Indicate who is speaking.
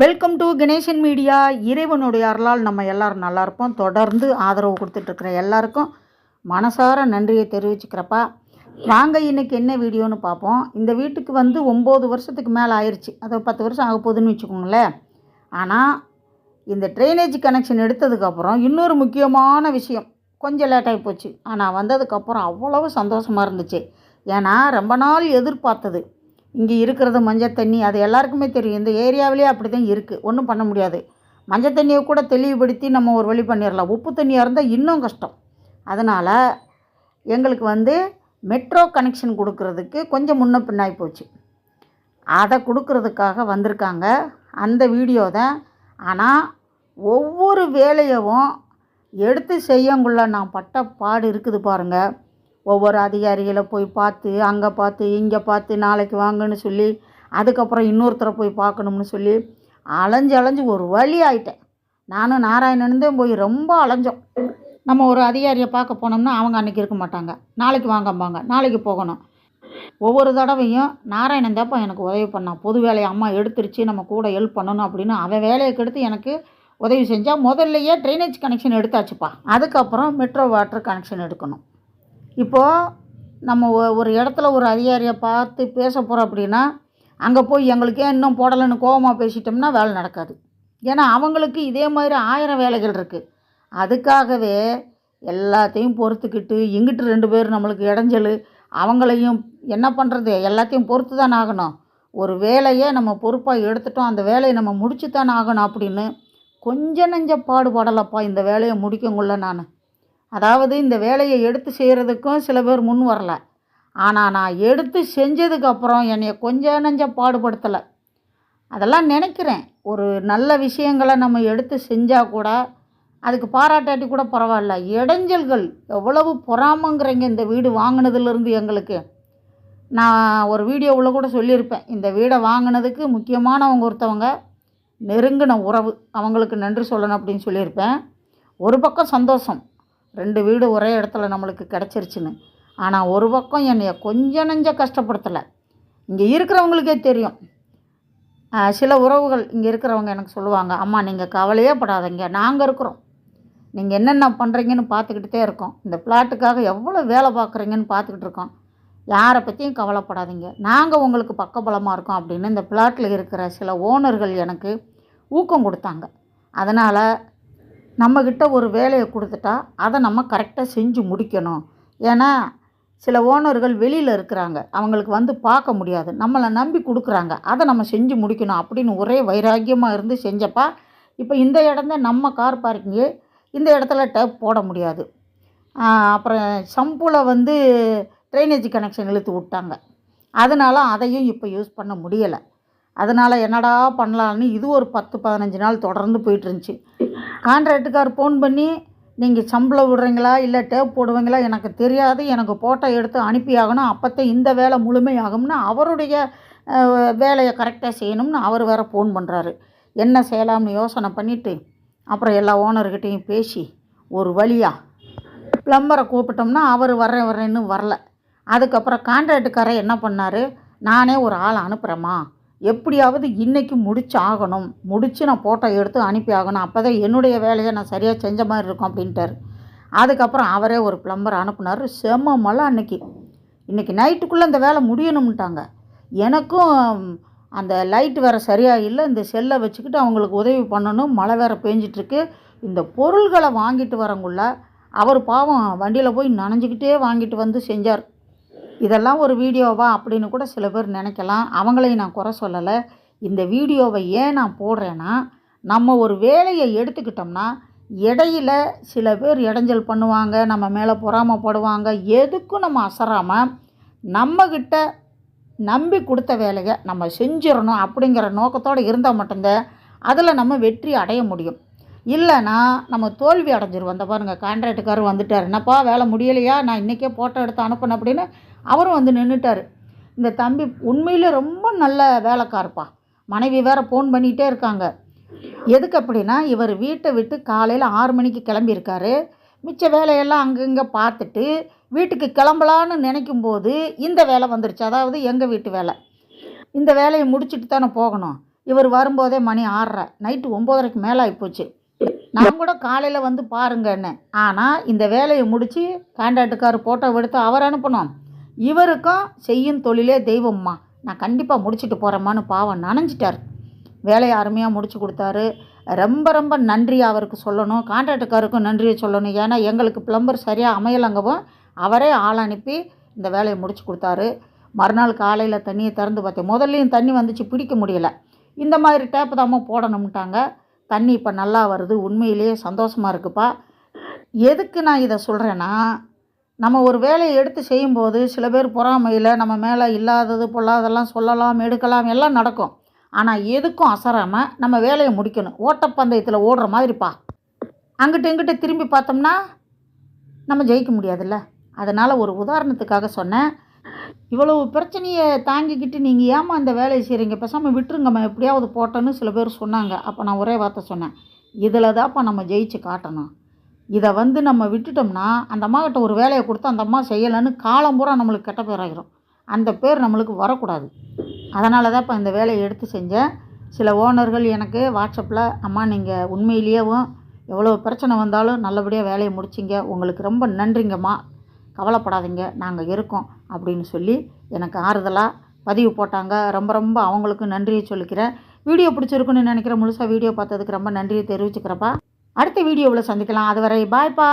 Speaker 1: Welcome to Ganesan media இறைவனுடைய அருளால் நம்ம எல்லாரும் நல்லா இருப்போம். தொடர்ந்து ஆதரவு கொடுத்துட்ருக்குற எல்லாருக்கும் மனசார நன்றியை தெரிவிச்சுக்கிறப்பா. வாங்க இன்னைக்கு என்ன வீடியோன்னு பார்ப்போம். இந்த வீட்டுக்கு வந்து ஒம்பது வருஷத்துக்கு மேலே ஆயிடுச்சு அது பத்து வருஷம் ஆக போகுதுன்னு வச்சுக்கோங்களேன். ஆனால் இந்த ட்ரைனேஜ் கனெக்ஷன் எடுத்ததுக்கப்புறம் இன்னொரு முக்கியமான விஷயம் கொஞ்சம் லேட்டாகி போச்சு. ஆனால் வந்ததுக்கப்புறம் அவ்வளவு சந்தோஷமாக இருந்துச்சு. ஏன்னா ரொம்ப நாள் எதிர்பார்த்தது. இங்கே இருக்கிறது மஞ்சள் தண்ணி அது எல்லாருக்குமே தெரியும். இந்த ஏரியாவிலே அப்படி தான் இருக்குது ஒன்றும் பண்ண முடியாது. மஞ்சள் தண்ணியை கூட தெளிவுபடுத்தி நம்ம ஒரு வழி பண்ணிடலாம் உப்பு தண்ணியாக இருந்தால் இன்னும் கஷ்டம். அதனால் எங்களுக்கு வந்து மெட்ரோ கனெக்ஷன் கொடுக்கறதுக்கு கொஞ்சம் முன்ன பின்னாகி போச்சு. அதை கொடுக்கறதுக்காக வந்திருக்காங்க. அந்த வீடியோ தான். ஆனால் ஒவ்வொரு வேலையவும் எடுத்து செய்யங்குள்ள நான் பட்ட பாடு இருக்குது பாருங்கள் ஒவ்வொரு அதிகாரிகளை போய் பார்த்து அங்கே பார்த்து இங்கே பார்த்து நாளைக்கு வாங்கன்னு சொல்லி அதுக்கப்புறம் இன்னொருத்தரை போய் பார்க்கணும்னு சொல்லி அலைஞ்சு அலைஞ்சு ஒரு வழி ஆயிட்டேன். நானும் நாராயணன் தான் போய் ரொம்ப அலைஞ்சோம். நம்ம ஒரு அதிகாரியை பார்க்க போனோம்னா அவங்க அன்றைக்கி இருக்க மாட்டாங்க. நாளைக்கு வாங்கம்பாங்க. நாளைக்கு போகணும். ஒவ்வொரு தடவையும் நாராயணன் தாப்பா எனக்கு உதவி பண்ணான். பொது வேலையை அம்மா எடுத்துருச்சு நம்ம கூட ஹெல்ப் பண்ணணும் அப்படின்னு அவன் வேலையை கெடுத்து எனக்கு உதவி செஞ்சால் முதல்லையே ட்ரைனேஜ் கனெக்ஷன் எடுத்தாச்சுப்பா. அதுக்கப்புறம் மெட்ரோ வாட்டர் கனெக்ஷன் எடுக்கணும். இப்போது நம்ம ஒ- ஒரு இடத்துல ஒரு அதிகாரியை பார்த்து பேச போகிறோம் அப்படின்னா அங்கே போய் எங்களுக்கு ஏன் இன்னும் போடலைன்னு கோவமாக பேசிட்டோம்னா வேலை நடக்காது. ஏன்னா அவங்களுக்கு இதே மாதிரி ஆயிரம் வேலைகள் இருக்குது அதுக்காகவே எல்லாத்தையும் பொறுத்துக்கிட்டு இங்கிட்டு ரெண்டு பேர் நம்மளுக்கு இடைஞ்சல் அவங்களையும் என்ன பண்ணுறது எல்லாத்தையும் பொறுத்து தான் ஆகணும். ஒரு வேலையை நம்ம பொறுப்பாக எடுத்துட்டோம் அந்த வேலையை நம்ம முடிச்சு தான் ஆகணும் அப்படின்னு கொஞ்சம் நெஞ்ச பாடுபடலப்பா இந்த வேலையை முடிக்கங்குள்ள நான். அதாவது இந்த வேலையை எடுத்து செய்கிறதுக்கும் சில பேர் முன் வரல. ஆனால் நான் எடுத்து செஞ்சதுக்கப்புறம் என்னை கொஞ்சம் நெஞ்ச பாடுபடுத்தலை. அதெல்லாம் நினைக்கிறேன். ஒரு நல்ல விஷயங்களை நம்ம எடுத்து செஞ்சால் கூட அதுக்கு பாராட்டாட்டி கூட பரவாயில்ல. இடைஞ்சல்கள் எவ்வளவு பொறாமங்கிறீங்க இந்த வீடு வாங்கினதுலேருந்து எங்களுக்கு. நான் ஒரு வீடியோவில் கூட சொல்லியிருப்பேன். இந்த வீடை வாங்கினதுக்கு முக்கியமானவங்க ஒருத்தவங்க நெருங்கின உறவு. அவங்களுக்கு நன்றி சொல்லணும் அப்படின்னு சொல்லியிருப்பேன். ஒரு பக்கம் சந்தோஷம். ரெண்டு வீடு ஒரே இடத்துல நம்மளுக்கு கிடச்சிருச்சுன்னு. ஆனால் ஒரு பக்கம் என்னைய கொஞ்சம் நெஞ்ச கஷ்டப்படுத்தலை. இங்கே இருக்கிறவங்களுக்கே தெரியும். சில உறவுகள் இங்கே இருக்கிறவங்க எனக்கு சொல்லுவாங்க அம்மா நீங்கள் கவலையே படாதீங்க. நாங்கள் இருக்கிறோம். நீங்கள் என்னென்ன பண்ணுறீங்கன்னு பார்த்துக்கிட்டே இருக்கோம். இந்த பிளாட்டுக்காக எவ்வளோ வேலை பார்க்குறீங்கன்னு பார்த்துக்கிட்டு இருக்கோம். யாரை பற்றியும் கவலைப்படாதீங்க. நாங்கள் உங்களுக்கு பக்கபலமாக இருக்கோம். அப்படின்னு இந்த பிளாட்டில் இருக்கிற சில ஓனர்கள் எனக்கு ஊக்கம் கொடுத்தாங்க. அதனால் நம்மக்கிட்ட ஒரு வேலையை கொடுத்துட்டா அதை நம்ம கரெக்டாக செஞ்சு முடிக்கணும். ஏன்னா சில ஓனர்கள் வெளியில் இருக்கிறாங்க. அவங்களுக்கு வந்து பார்க்க முடியாது. நம்மளை நம்பி கொடுக்குறாங்க. அதை நம்ம செஞ்சு முடிக்கணும் அப்படின்னு ஒரே வைராக்கியமாக இருந்து செஞ்சப்பா இப்போ இந்த இடம் நம்ம கார் பார்க்கிங்கு இந்த இடத்துல டேப் போட முடியாது. அப்புறம் சம்புல வந்து ட்ரைனேஜ் கனெக்ஷன் இழுத்து விட்டாங்க. அதனால் அதையும் இப்போ யூஸ் பண்ண முடியலை. அதனால் என்னடா பண்ணலான்னு இது ஒரு பத்து பதினஞ்சு நாள் தொடர்ந்து போயிட்டு இருந்துச்சு கான்ட்ராக்டுக்கார் ஃபோன் பண்ணி நீங்கள் சம்பளம் விடுறீங்களா? இல்லை டேப் போடுவீங்களா? எனக்கு தெரியாது. எனக்கு ஃபோட்டோ எடுத்து அனுப்பி ஆகணும் அப்போத்தே இந்த வேலை முழுமையாகும்னு அவருடைய வேலையை கரெக்டாக செய்யணும்னு அவர் வேறு ஃபோன் பண்ணுறாரு என்ன செய்யலாம்னு யோசனை பண்ணிவிட்டு அப்புறம் எல்லா ஓனர்கிட்டையும் பேசி ஒரு வழியாக ப்ளம்பரை கூப்பிட்டோம்னா அவர் வர்றேன் வர்றேன்னு வரல. அதுக்கப்புறம் கான்ட்ராக்டுக்காரர் என்ன பண்ணார்? நானே ஒரு ஆளை அனுப்புகிறேம்மா எப்படியாவது இன்றைக்கி முடிச்சு ஆகணும் முடித்து நான் ஃபோட்டோ எடுத்து அனுப்பி ஆகணும். அப்போ தான் என்னுடைய வேலையை நான் சரியாக செஞ்ச மாதிரி இருக்கும் அப்படின்ட்டார். அதுக்கப்புறம் அவரே ஒரு ப்ளம்பர் அனுப்புனார். செம்ம மழை அன்னைக்கு. இன்றைக்கி நைட்டுக்குள்ளே இந்த வேலை முடியணும்ட்டாங்க. எனக்கும் அந்த லைட் வேறு சரியாக இல்லை. இந்த செல்லை வச்சுக்கிட்டு அவங்களுக்கு உதவி பண்ணணும். மழை வேறு பேஞ்சிட்ருக்கு. இந்த பொருள்களை வாங்கிட்டு வரங்குள்ள அவர் பாவம் வண்டியில் போய் நனைஞ்சிக்கிட்டே வாங்கிட்டு வந்து செஞ்சார். இதெல்லாம் ஒரு வீடியோவா அப்படின்னு கூட சில பேர் நினைக்கலாம். அவங்களையும் நான் குறை சொல்லலை. இந்த வீடியோவை ஏன் நான் போடுறேன்னா நம்ம ஒரு வேலையை எடுத்துக்கிட்டோம்னா இடையில சில பேர் இடைஞ்சல் பண்ணுவாங்க நம்ம மேலே பொறாமப்படுவாங்க எதுக்கும் நம்ம அசராமல் நம்மக்கிட்ட நம்பி கொடுத்த வேலையை நம்ம செஞ்சிடணும் அப்படிங்கிற நோக்கத்தோடு இருந்தால் மட்டும்தான் அதில் நம்ம வெற்றி அடைய முடியும். இல்லைன்னா நம்ம தோல்வி அடைஞ்சிருவோம். அந்த பாருங்கள் கான்ட்ராக்டுக்காரர் வந்துட்டார். என்னப்பா வேலை முடியலையா? நான் இன்றைக்கே ஃபோட்டோ எடுத்து அனுப்பினேன் அப்படின்னு அவரும் வந்து நின்றுட்டார் இந்த தம்பி உண்மையிலே ரொம்ப நல்ல வேலைக்காரப்பா. மனைவி வேறு ஃபோன் பண்ணிகிட்டே இருக்காங்க. எதுக்கு அப்படின்னா இவர் வீட்டை விட்டு காலையில் ஆறு மணிக்கு கிளம்பியிருக்காரு. மிச்ச வேலையெல்லாம் அங்கங்கே பார்த்துட்டு வீட்டுக்கு கிளம்பலான்னு நினைக்கும் போது இந்த வேலை வந்துருச்சு. அதாவது எங்கள் வீட்டு வேலை. இந்த வேலையை முடிச்சுட்டு தானே போகணும். இவர் வரும்போதே மணி ஆறரை. நைட்டு ஒம்போதரைக்கு மேலே ஆகிப்போச்சு நான் கூட காலையில் வந்து பாருங்கன்னு. ஆனால் இந்த வேலையை முடித்து கான்ட்ராக்டுக்கார் ஃபோட்டோ எடுத்து அவர் அனுப்பணும். இவருக்கும் செய்யும் தொழிலே தெய்வம்மா. நான் கண்டிப்பாக முடிச்சுட்டு போகிறேம்மான்னு பாவம் நனைஞ்சிட்டார். வேலையை அருமையாக முடிச்சு கொடுத்தாரு. ரொம்ப ரொம்ப நன்றி அவருக்கு சொல்லணும். கான்ட்ராக்டுக்காருக்கும் நன்றியை சொல்லணும். ஏன்னா எங்களுக்கு பிளம்பர் சரியாக அமையலங்கவும் அவரே ஆள் அனுப்பி இந்த வேலையை முடிச்சு கொடுத்தாரு. மறுநாள் காலையில் தண்ணியை திறந்து பார்த்தேன். முதல்லையும் தண்ணி வந்துச்சு பிடிக்க முடியல. இந்த மாதிரி டேப்பு தாம்மா போடணும்ட்டாங்க. தண்ணி இப்போ நல்லா வருது. உண்மையிலேயே சந்தோஷமாக இருக்குப்பா. எதுக்கு நான் இதை சொல்கிறேன்னா நம்ம ஒரு வேலையை எடுத்து செய்யும்போது சில பேர் பொறாமையில் நம்ம மேலே இல்லாதது பொல்லாதெல்லாம் சொல்லலாம் எடுக்கலாம் எல்லாம் நடக்கும். ஆனால் எதுக்கும் அசராமல் நம்ம வேலையை முடிக்கணும். ஓட்டப்பந்தயத்தில் ஓடுற மாதிரிப்பா. அங்கிட்ட இங்கிட்டு திரும்பி பார்த்தோம்னா நம்ம ஜெயிக்க முடியாதுல்ல. அதனால் ஒரு உதாரணத்துக்காக சொன்னேன். இவ்வளவு பிரச்சனையை தாங்கிக்கிட்டு நீங்கள் ஏமா இந்த வேலையை செய்கிறீங்க பேசாமல் விட்டுருங்கம்மா எப்படியாவது போட்டோன்னு சில பேர் சொன்னாங்க. அப்போ நான் ஒரே வார்த்தை சொன்னேன். இதில் தான்ப்பா நம்ம ஜெயிச்சு காட்டணும். இதை வந்து நம்ம விட்டுட்டோம்னா அந்த அம்மாக்கிட்ட ஒரு வேலையை கொடுத்து அந்த அம்மா செய்யலைன்னு காலம் பூரா நம்மளுக்கு கெட்ட பேராகிடும் அந்த பேர் நம்மளுக்கு வரக்கூடாது. அதனால தான் இப்போ இந்த வேலையை எடுத்து செஞ்சேன் சில ஓனர்கள் எனக்கு வாட்ஸ்அப்பில் அம்மா நீங்கள் உண்மையிலேயேவும் எவ்வளோ பிரச்சனை வந்தாலும் நல்லபடியாக வேலையை முடிச்சிங்க. உங்களுக்கு ரொம்ப நன்றிங்கம்மா. கவலைப்படாதீங்க. நாங்கள் இருக்கோம். அப்படின்னு சொல்லி எனக்கு ஆறுதலாக பதிவு போட்டாங்க. ரொம்ப ரொம்ப அவங்களுக்கும் நன்றியை சொல்லிக்கிறேன். வீடியோ பிடிச்சிருக்குன்னு நினைக்கிறேன் முழுசாக வீடியோ பார்த்ததுக்கு ரொம்ப நன்றியை தெரிவிச்சுக்கிறப்பா. அடுத்த வீடியோவில் சந்திக்கலாம். அதுவரை பாய்ப்பா